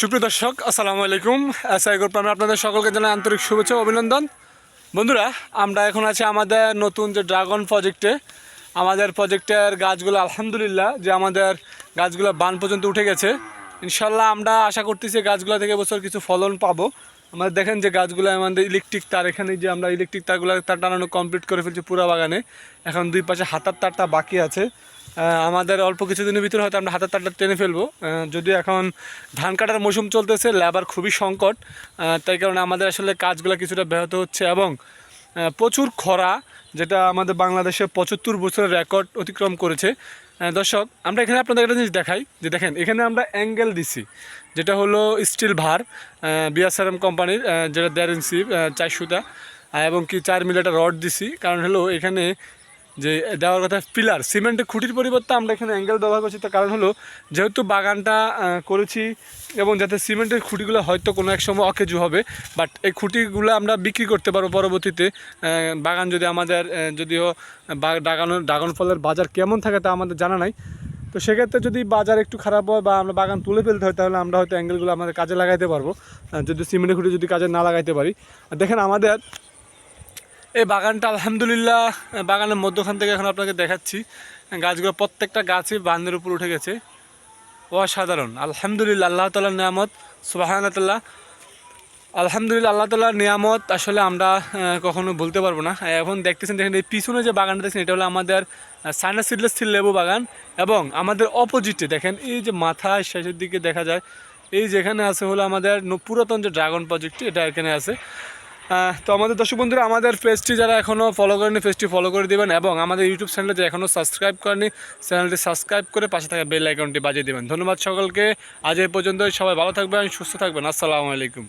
সুপ্রিয় দর্শক, আসসালামু আলাইকুম। এসআই গ্রুপ আমি আপনাদের সকলকে জানাই আন্তরিক শুভেচ্ছা অভিনন্দন। বন্ধুরা, আমরা এখন আছি আমাদের নতুন যে ড্রাগন প্রজেক্টে। আমাদের প্রজেক্টের গাছগুলো, আলহামদুলিল্লাহ, যে আমাদের গাছগুলো বান পর্যন্ত উঠে গেছে। ইনশাল্লাহ আমরা আশা করতেছি গাছগুলো থেকে বছর কিছু ফলন পাবো। আমাদের দেখেন যে গাছগুলো, আমাদের ইলেকট্রিক তার, এখানে যে আমরা ইলেকট্রিক তারগুলো, তার টানানো কমপ্লিট করে ফেলছি পুরা বাগানে। এখন দুই পাশে হাতার তারটা বাকি আছে। আমাদের অল্প কিছুদিনের ভিতরে হয়তো আমরা হাতের তারটা টেনে ফেলব। যদি এখন ধান কাটার মৌসুম চলতেছে লেবার খুবই সংকট তাই কারণে আমাদের আসলে কাজগুলো কিছুটা ব্যাহত হচ্ছে এবং প্রচুর খরা, যেটা আমাদের বাংলাদেশে পঁচাত্তর বছরের রেকর্ড অতিক্রম করেছে। দর্শক, আমরা এখানে আপনাদের একটা জিনিস দেখাই, যে দেখেন, এখানে আমরা অ্যাঙ্গেল দিছি, যেটা হলো স্টিল ভার বিএসআরএম কোম্পানির যেটা দেড় ইঞ্চি চার সুতা এবং কি চার মিলি একটা রড দিছি। কারণ হলো এখানে যে দেওয়ার কথা, পিলার, সিমেন্টের খুঁটির পরিবর্তে আমরা এখানে অ্যাঙ্গেল ব্যবহার করছি। তার কারণ হলো, যেহেতু বাগানটা করেছি এবং যাতে সিমেন্টের খুঁটিগুলো হয়তো কোনো এক সময় অকেজু হবে বাট এই খুঁটিগুলো আমরা বিক্রি করতে পারব পরবর্তীতে। বাগান যদি আমাদের যদিও ড্রাগন ড্রাগন ফলের বাজার কেমন থাকে তা আমাদের জানা নাই। তো সেক্ষেত্রে যদি বাজার একটু খারাপ হয় বা আমরা বাগান তুলে ফেলতে হয়, তাহলে আমরা হয়তো অ্যাঙ্গেলগুলো আমাদের কাজে লাগাইতে পারব। যদি সিমেন্টের খুঁটি যদি কাজে না লাগাইতে পারি। দেখেন আমাদের এই বাগানটা আলহামদুলিল্লাহ বাগানের মধ্যখান থেকে এখন আপনাকে দেখাচ্ছি। গাছগুলো প্রত্যেকটা গাছই বান্ধের উপর উঠে গেছে। অসাধারণ। আলহামদুলিল্লাহ, আল্লাহ তালার নিয়ামত সুবাহানাতাল্লাহ আলহামদুলিল্লাহ, আল্লাহ তালার নিয়ামত আসলে আমরা কখনো বলতে পারব না। এখন দেখতেছেন, দেখেন এই পিছনে যে বাগানটা দেখছেন, এটা হলো আমাদের সাইনাস সিডলেস ছিল লেবু বাগান এবং আমাদের অপোজিটে দেখেন, এই যে মাথায় শেষের দিকে দেখা যায়, এই যেখানে আছে হলো আমাদের পুরাতন যে ড্রাগন প্রজেক্টটি এটা এখানে আছে। তো আমাদের দর্শক বন্ধুরা, আমাদের পেজটি যারা এখনও ফলো করেনি, পেজটি ফলো করে দেবেন এবং আমাদের ইউটিউব চ্যানেলে যারা এখনও সাবস্ক্রাইব করেনি চ্যানেলটি সাবস্ক্রাইব করে পাশে থাকা বেল আইকনটি বাজিয়ে দেবেন। ধন্যবাদ সকলকে। আজ এই পর্যন্ত সবাই ভালো থাকবেন, সুস্থ থাকবেন। আসসালামু আলাইকুম।